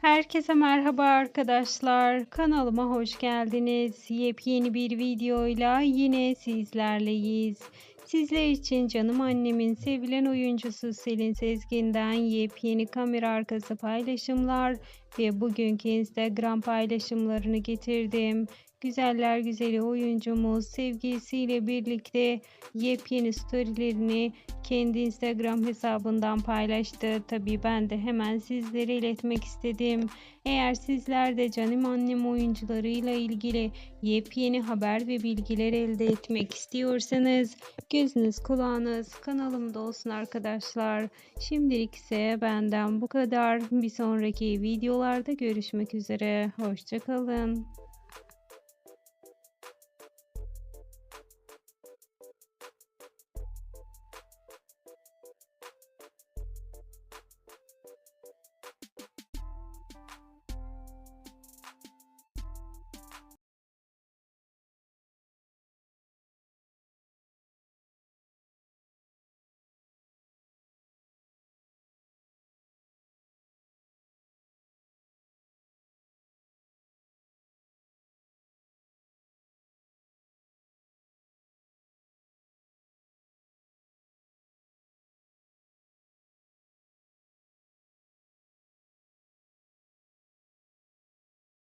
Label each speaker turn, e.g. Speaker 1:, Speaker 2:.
Speaker 1: Herkese merhaba arkadaşlar. Kanalıma hoş geldiniz. Yepyeni bir videoyla yine sizlerleyiz. Sizler için canım annemin sevilen oyuncusu Selin Sezgin'den yepyeni kamera arkası paylaşımlar ve bugünkü Instagram paylaşımlarını getirdim. Güzeller güzeli oyuncumuz sevgilisiyle birlikte yepyeni storylerini kendi Instagram hesabından paylaştı. Tabii ben de hemen sizlere iletmek istedim. Eğer sizler de canım annem oyuncularıyla ilgili yepyeni haber ve bilgiler elde etmek istiyorsanız gözünüz kulağınız kanalımda olsun arkadaşlar. Şimdilik ise benden bu kadar. Bir sonraki videolarda görüşmek üzere. Hoşçakalın.